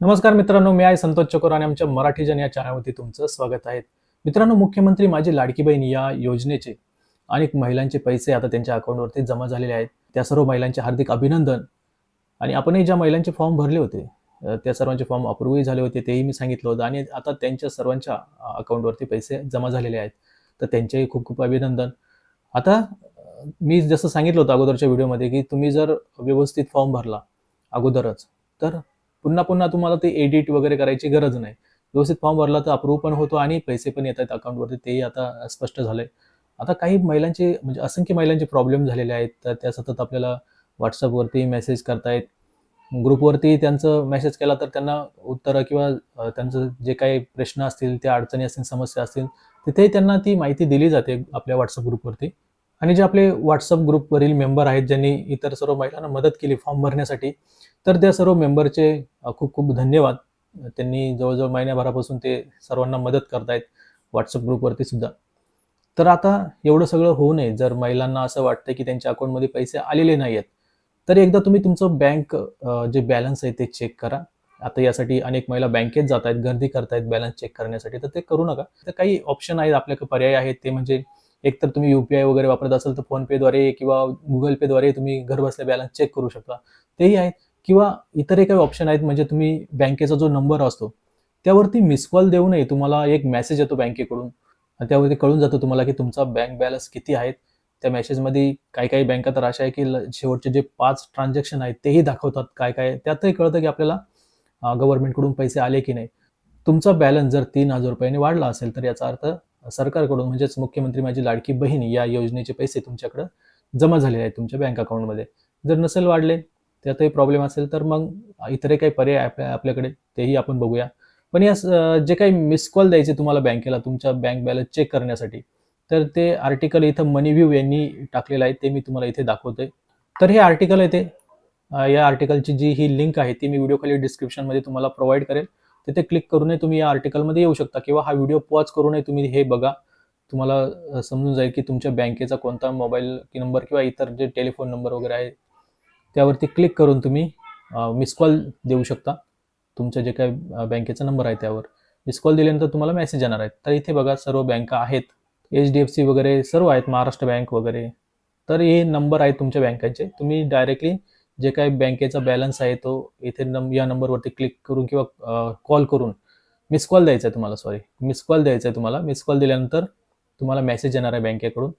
नमस्कार मित्रांनो मी आहे संतोष चकोर आणि आमच्या मराठी जन या चॅनलवरती तुमचं स्वागत आहे. मित्रांनो मुख्यमंत्री माझी लाडकी बहीण या योजनेचे अनेक महिलांचे पैसे आता त्यांच्या अकाउंटवरती जमा झालेले आहेत. त्या सर्व महिलांचे हार्दिक अभिनंदन. आणि आपणही ज्या महिलांचे फॉर्म भरले होते त्या सर्वांचे फॉर्म अप्रूव्हही झाले होते तेही मी सांगितलं होतं. आणि आता त्यांच्या सर्वांच्या अकाउंटवरती पैसे जमा झालेले आहेत. तर त्यांचेही खूप खूप अभिनंदन. आता मी जसं सांगितलं होतं अगोदरच्या व्हिडिओमध्ये की तुम्ही जर व्यवस्थित फॉर्म भरला अगोदरच तर पुन्हा पुन्हा तुम्हाला ते एडिट वगैरे करायची गरज नाही. व्यवस्थित फॉर्म भरला तर अप्रूव्ह पण होतो आणि पैसे पण येत आहेत अकाउंटवरती तेही आता स्पष्ट झालंय. आता काही महिलांचे म्हणजे असंख्य महिलांचे प्रॉब्लेम झालेले आहेत. तर त्या सतत आपल्याला व्हॉट्सअपवरती मेसेज करतायत. ग्रुपवरती त्यांचं मेसेज केला तर त्यांना उत्तरं किंवा त्यांचं जे काही प्रश्न असतील त्या अडचणी असतील समस्या असतील तिथेही त्यांना ती माहिती दिली जाते आपल्या व्हॉट्सअप ग्रुपवरती आणि जे आपले व्हॉट्सअप ग्रुपवरील मेंबर आहेत ज्यांनी इतर सर्व महिलांना मदत केली फॉर्म भरण्यासाठी तर त्या सर्व मेंबरचे खूप खूप धन्यवाद. त्यांनी जवळजवळ महिन्याभरापासून ते सर्वांना मदत करतायत व्हॉट्सअप ग्रुपवरती सुद्धा. तर आता एवढं सगळं होऊ नये. जर महिलांना असं वाटतं की त्यांच्या अकाउंटमध्ये पैसे आलेले नाही आहेत तर एकदा तुम्ही तुमचं बँक जे बॅलन्स आहे ते चेक करा. आता यासाठी अनेक महिला बँकेत जात आहेत गर्दी करतायत बॅलन्स चेक करण्यासाठी तर ते करू नका. तर काही ऑप्शन आहेत आपल्याकडे पर्याय आहेत ते म्हणजे एक तर तुम्ही युपीआय वगैरे वापरत असाल तर फोनपेद्वारे किंवा गुगल पेद्वारे तुम्ही घर बसल्या बॅलन्स चेक करू शकता. तेही आहेत. किंवा इतरही काही ऑप्शन आहेत म्हणजे तुम्ही बँकेचा जो नंबर असतो त्यावरती मिस कॉल देऊनही तुम्हाला एक मेसेज येतो बँकेकडून. आणि त्यावरती कळून जातं तुम्हाला की तुमचा बँक बॅलन्स किती आहेत. त्या मेसेजमध्ये काही काही बँका तर अशा आहे की ल- शेवटचे जे पाच ट्रान्झॅक्शन आहेत तेही दाखवतात काय काय. त्यातही कळतं की आपल्याला गव्हर्नमेंटकडून पैसे आले की नाही. तुमचा बॅलन्स जर तीन हजार रुपयाने वाढला असेल तर याचा अर्थ सरकारकडून म्हणजेच मुख्यमंत्री माझी लाडकी बहीण या योजनेचे पैसे तुमच्याकडं जमा झालेले आहेत तुमच्या बँक अकाउंटमध्ये. जर नसेल वाढले त्यातही प्रॉब्लेम असेल तर मग इतरही काही पर्याय आपल्या आपल्याकडे तेही आपण बघूया. पण या जे काही मिस कॉल द्यायचे तुम्हाला बँकेला तुमच्या बँक बॅलन्स चेक करण्यासाठी तर ते आर्टिकल इथं मनी व्ह्यू यांनी टाकलेलं आहे ते मी तुम्हाला इथे दाखवतोय. तर हे आर्टिकल आहे ते. या आर्टिकलची जी ही लिंक आहे ती मी व्हिडिओ खाली डिस्क्रिप्शनमध्ये तुम्हाला प्रोव्हाइड करेल. तिथे क्लिक करूनही तुम्ही या आर्टिकलमध्ये येऊ शकता किंवा हा व्हिडिओ पॉज करूनही तुम्ही हे बघा. तुम्हाला समजून जाईल की तुमच्या बँकेचा कोणता मोबाईल नंबर किंवा इतर जे टेलिफोन नंबर वगैरे आहे त्यावरती क्लिक करून तुम्ही मिस कॉल देऊ शकता. तुमचं जे काय बँकेचा नंबर आहे त्यावर. मिस कॉल दिल्यानंतर तुम्हाला मेसेज येणार आहेत. तर इथे बघा सर्व बँका आहेत. एच डी एफ सी वगैरे सर्व आहेत. महाराष्ट्र बँक वगैरे. तर हे नंबर आहेत तुमच्या बँकांचे. तुम्ही डायरेक्टली जे काही बँकेचा बॅलन्स आहे तो इथे नम या नंबरवरती क्लिक करून किंवा कॉल करून मिस कॉल द्यायचा आहे तुम्हाला सॉरी. मिस कॉल द्यायचा आहे तुम्हाला. मिस कॉल दिल्यानंतर तुम्हाला मेसेज येणार आहे बँकेकडून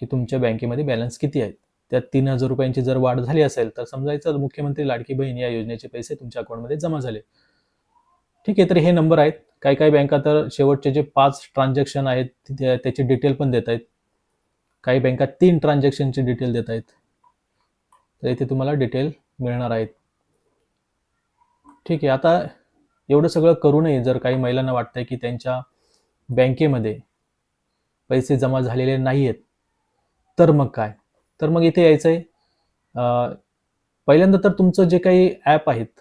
की तुमच्या बँकेमध्ये बॅलन्स किती आहेत त्यात तीन हजार रुपयांची जर वाढ झाली असेल तर समजायचं मुख्यमंत्री लाडकी बहीण या योजनेचे पैसे तुमच्या अकाउंटमध्ये जमा झाले. ठीक आहे तर हे नंबर आहेत. काही काही बँका तर शेवटचे जे पाच ट्रान्झॅक्शन आहेत त्या- त्याची डिटेल पण देत आहेत. काही बँका तीन ट्रान्झॅक्शनची डिटेल देत आहेत. तर इथे तुम्हाला डिटेल मिळणार आहेत. ठीक आहे आता एवढं सगळं करूनही जर काही महिलांना वाटतंय की त्यांच्या बँकेमध्ये पैसे जमा झालेले नाही आहेत तर मग काय? तर मग इथे यायचं आहे पहिल्यांदा तर तुमचं जे काही ॲप आहेत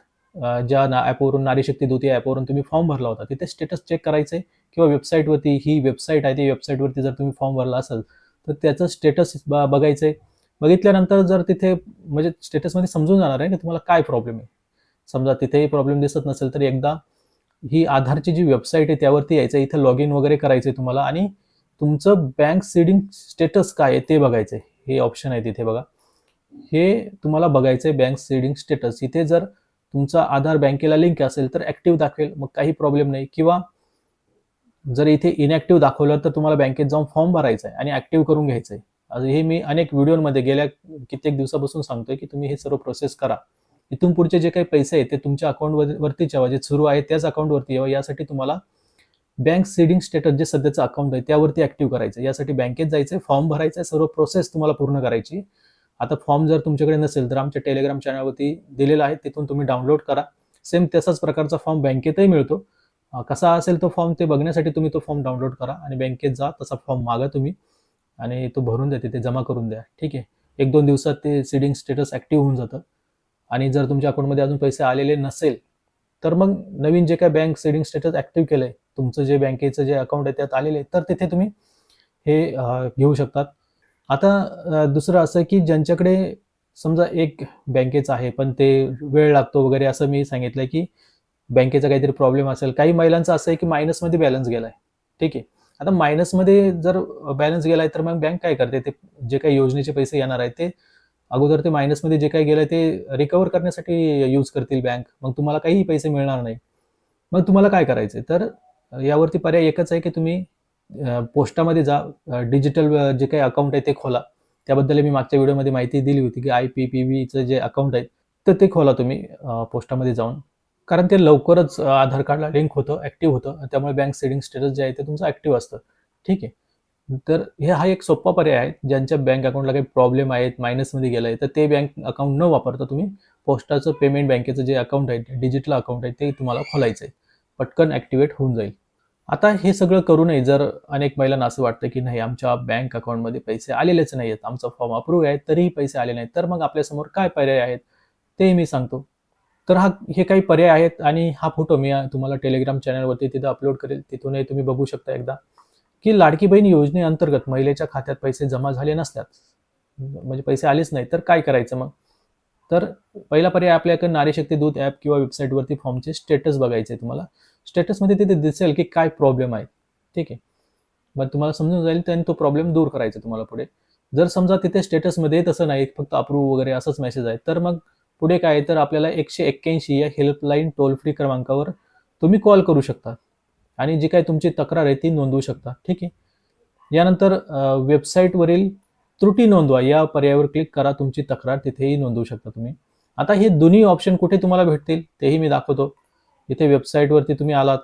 ज्या ना ॲपवरून नारी शक्ती दूत या ॲपवरून तुम्ही फॉर्म भरला होता तिथे स्टेटस चेक करायचं आहे किंवा वेबसाईटवरती ही वेबसाईट आहे ती वेबसाईटवरती जर तुम्ही फॉर्म भरला असेल तर त्याचं स्टेटस बघायचं आहे बघितल्यानंतर जर तिथे म्हणजे स्टेटसमध्ये समजून जाणार आहे की तुम्हाला काय प्रॉब्लेम आहे. समजा तिथेही प्रॉब्लेम दिसत नसेल तर एकदा ही आधारची जी वेबसाईट आहे त्यावरती यायचं इथे लॉग इन वगैरे करायचं आहे तुम्हाला आणि तुमचं बँक सीडिंग स्टेटस काय आहे ते बघायचं आहे हे ऑप्शन आहे तिथे बघा. हे तुम्हाला बघायचं आहे बँक सीडिंग स्टेटस इथे जर तुमचा आधार बँकेला लिंक असेल तर ॲक्टिव्ह दाखवेल मग काही प्रॉब्लेम नाही. किंवा जर इथे इनॅक्टिव्ह दाखवलं तर तुम्हाला बँकेत जाऊन फॉर्म भरायचा आहे आणि ॲक्टिव्ह करून घ्यायचं आहे हे मी अनेक व्हिडिओमध्ये गेल्या कित्येक दिवसापासून सांगतोय की तुम्ही हे सर्व प्रोसेस करा. इथून पुढचे जे काही पैसे आहेत ते तुमच्या अकाउंट वरतीच यावं जे सुरू आहे त्याच अकाउंटवरती यावं यासाठी तुम्हाला बँक सीडिंग स्टेटस जे सध्याचं अकाउंट आहे त्यावरती ऍक्टिव्ह करायचं आहे. यासाठी बँकेत जायचं फॉर्म भरायचा आहे सर्व प्रोसेस तुम्हाला पूर्ण करायची. आता फॉर्म जर तुमच्याकडे नसेल तर आमच्या टेलिग्राम चॅनलवरती दिलेला आहे तिथून तुम्ही डाउनलोड करा. सेम तसाच प्रकारचा फॉर्म बँकेतही मिळतो. कसा असेल तो फॉर्म ते बघण्यासाठी तुम्ही तो फॉर्म डाउनलोड करा आणि बँकेत जा तसा फॉर्म मागा तुम्ही. आणि तो भरून द्या तिथे जमा करून द्या. ठीक आहे? एक दोन दिवसात ते सीडिंग स्टेटस ऍक्टिव्ह होऊन जातं. आणि जर तुमच्या अकाउंटमध्ये अजून पैसे आलेले नसेल तर मग नवीन जे काय बँक सेडिंग स्टेटस ऍक्टिव्ह केलंय तुमचं जे बँकेचं जे अकाउंट आहे त्यात आलेले आहे, तर तिथे तुम्ही हे घेऊ शकतात. आता दुसरं असं की ज्यांच्याकडे समजा एक बँकेचं आहे पण ते वेळ लागतो वगैरे असं मी सांगितलंय की बँकेचा काहीतरी प्रॉब्लेम असेल. काही महिलांचं असं आहे की मायनसमध्ये बॅलन्स गेलाय. ठीक आहे? आता मायनसमध्ये जर बॅलन्स गेलाय तर मग बँक काय करते? ते जे काही योजनेचे पैसे येणार आहेत ते अगोदर ते मायनसमध्ये जे काही गेलंय ते रिकवर करण्यासाठी यूज करतील बँक मग तुम्हाला काहीही पैसे मिळणार नाही. मग तुम्हाला काय करायचं तर यावरती पर्याय एकच आहे की तुम्ही पोस्टामध्ये जा डिजिटल जे काही अकाउंट आहे ते खोला. त्याबद्दल मी मागच्या व्हिडिओमध्ये माहिती दिली होती की आय पी पी बीचं जे अकाउंट आहे तर ते खोला तुम्ही पोस्टामध्ये जाऊन. कारण ते लवकरच आधार कार्डला लिंक होतं ॲक्टिव्ह होतं त्यामुळे बँक सेविंग स्टेटस जे आहे ते तुमचं ॲक्टिव्ह असतं. ठीक आहे. तर हे हा एक सोपा पर्याय आहे ज्यांच्या बँक अकाउंटला काही प्रॉब्लेम आहेत मायनसमध्ये गेलं आहे तर ते बँक अकाउंट न वापरता तुम्ही पोस्टाचं पेमेंट बँकेचं जे अकाउंट आहे डिजिटल अकाउंट आहे ते तुम्हाला खोलायचं आहे पटकन ॲक्टिवेट होऊन जाईल. आता हे सगळं करू नये जर अनेक महिलांना असं वाटतं की नाही आमच्या बँक अकाउंटमध्ये पैसे आलेलेच नाही आहेत आमचा फॉर्म अप्रूव्ह आहे तरीही पैसे आले नाहीत तर मग आपल्यासमोर काय पर्याय आहेत ते मी सांगतो. तर हा हे काही पर्याय आहेत आणि हा फोटो मी तुम्हाला टेलिग्राम चॅनलवरती तिथं अपलोड करेल. तिथूनही तुम्ही बघू शकता एकदा की लाडकी बहीण योजनेअंतर्गत महिलेच्या खात्यात पैसे जमा झाले नसतात. म्हणजे पैसे आलेच नाही तर काय करायचं मग? तर पहिला पर्याय आपल्याकडे नारी शक्ती दूत ॲप किंवा वेबसाईटवरती फॉर्मचे स्टेटस बघायचे तुम्हाला. स्टेटसमध्ये तिथे दिसेल की काय प्रॉब्लेम आहे. ठीक आहे. मग तुम्हाला समजून जाईल त्याने तो प्रॉब्लेम दूर करायचा तुम्हाला पुढे. जर समजा तिथे स्टेटसमध्ये तसं नाही फक्त अप्रूव्ह वगैरे असंच मेसेज आहे तर मग पुढे काय तर आपल्याला एकशे एक्क्याऐंशी या हेल्पलाईन टोल फ्री क्रमांकावर तुम्ही कॉल करू शकता. आणि जी काय तुमची तक्रार आहे ती नोंदवू शकता. ठीक आहे? यानंतर वेबसाईटवरील त्रुटी नोंदवा. या पर्यायावर क्लिक करा. तुमची तक्रार तिथेही नोंदवू शकता तुम्ही. आता हे दोन्ही ऑप्शन कुठे तुम्हाला भेटतील तेही मी दाखवतो. इथे वेबसाईटवरती तुम्ही आलात.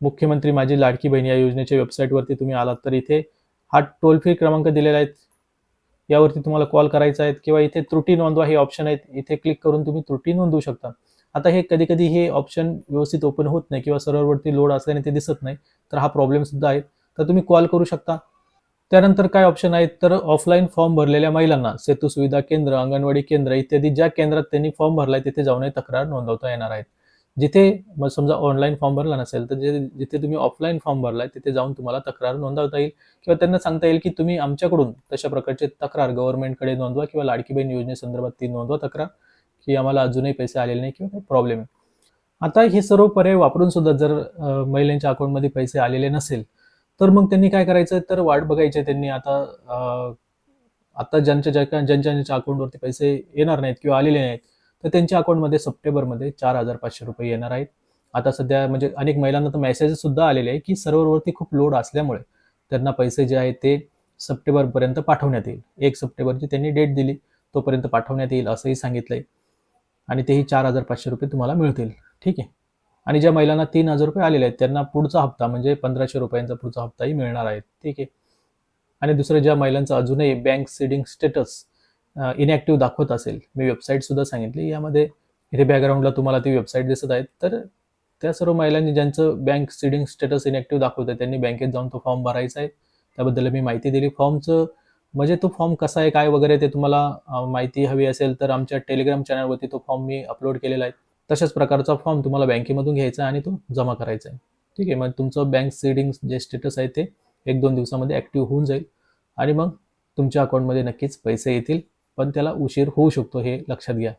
मुख्यमंत्री माझी लाडकी बहीण या योजनेच्या वेबसाईटवरती तुम्ही आलात. तर इथे हा टोल फ्री क्रमांक दिलेला आहे. यावरती तुम्हाला कॉल करायचा आहे किंवा इथे त्रुटी नोंदवा हे ऑप्शन आहेत इथे क्लिक करून तुम्ही त्रुटी नोंदवू शकता. आता हे कधी कधी हे ऑप्शन व्यवस्थित ओपन होत नाही किंवा सर्व्हरवरती लोड असल्याने ते दिसत नाही तर हा प्रॉब्लेम सुद्धा आहे. तर तुम्ही कॉल करू शकता. त्यानंतर काय ऑप्शन आहेत? तर ऑफलाईन फॉर्म भरलेल्या महिलांना सेतू सुविधा केंद्र अंगणवाडी केंद्र इत्यादी ज्या केंद्रात त्यांनी फॉर्म भरलाय तिथे जाऊनही तक्रार नोंदवता येणार आहेत. जिथे मग समजा ऑनलाईन फॉर्म भरला नसेल तर जे जिथे तुम्ही ऑफलाईन फॉर्म भरलाय तिथे जाऊन तुम्हाला तक्रार नोंदवता येईल. किंवा त्यांना सांगता येईल की तुम्ही आमच्याकडून तशा प्रकारची तक्रार गव्हर्नमेंटकडे नोंदवा किंवा लाडकी बहीण योजनेसंदर्भात ती नोंदवा तक्रार की आम्हाला अजूनही पैसे आलेले नाही किंवा काही प्रॉब्लेम आहे. आता हे सर्व पर्याय वापरून सुद्धा जर महिलांच्या अकाउंटमध्ये पैसे आलेले नसेल तर मग त्यांनी काय करायचं? तर वाट बघायची त्यांनी. आता आता ज्यांच्या ज्या ज्यांच्या ज्यांच्या अकाउंटवरती पैसे येणार नाहीत किंवा आलेले नाहीत तर त्यांच्या अकाउंटमध्ये सप्टेंबरमध्ये चार हजार पाचशे रुपये येणार आहेत. आता सध्या म्हणजे अनेक महिलांना तर मेसेजेस सुद्धा आलेले आहे की सर्व्हरवरती खूप लोड असल्यामुळे त्यांना पैसे जे आहेत ते सप्टेंबरपर्यंत पाठवण्यात येईल. एक सप्टेंबरची त्यांनी डेट दिली तोपर्यंत पाठवण्यात येईल असंही सांगितलं आहे आणि तेही चार हजार पाचशे रुपये तुम्हाला मिळतील. ठीक आहे? आणि ज्या महिलांना तीन हजार रुपये आलेले आहेत त्यांना पुढचा हप्ता म्हणजे पंधराशे रुपयांचा पुढचा हप्ताही मिळणार आहे. ठीक आहे? आणि दुसरं ज्या महिलांचं अजूनही बँक सीडिंग स्टेटस इनॅक्टिव्ह दाखवत असेल. मी वेबसाईट सुद्धा सांगितली. यामध्ये इथे बॅकग्राऊंडला तुम्हाला ती वेबसाईट दिसत आहेत. तर त्या सर्व महिलांनी ज्यांचं बँक सीडिंग स्टेटस इनॅक्टिव्ह दाखवत आहे त्यांनी बँकेत जाऊन तो फॉर्म भरायचा आहे. त्याबद्दल मी माहिती दिली. फॉर्मचं म्हणजे तो फॉर्म कसा आहे काय वगैरे ते तुम्हाला माहिती हवी असेल तर आमच्या टेलिग्राम चॅनलवरती तो फॉर्म मी अपलोड केलेला आहे. तशाच प्रकारचा फॉर्म तुम्हाला बँकेमधून घ्यायचा आहे आणि तो जमा करायचा आहे. ठीक आहे मग तुमचं बँक सीडिंग जे स्टेटस आहे ते एक दोन दिवसामध्ये ॲक्टिव्ह होऊन जाईल. आणि मग तुमच्या अकाउंटमध्ये नक्कीच पैसे येतील. पण त्याला उशीर होऊ शकतो हे लक्षात घ्या.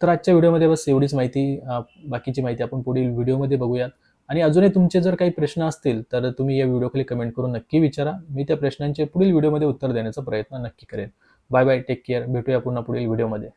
तर आजच्या व्हिडिओमध्ये बस एवढीच माहिती बाकीची माहिती आपण पुढील व्हिडिओमध्ये बघूयात. आणि अजूनही तुमचे जर काही प्रश्न असतील तर तुम्ही या व्हिडिओखाली कमेंट करून नक्की विचारा. मी त्या प्रश्नांचे पुढील व्हिडिओमध्ये उत्तर देण्याचा प्रयत्न नक्की करेन. Bye bye take care. भेटूया पुन्हा पुढील व्हिडिओमध्ये.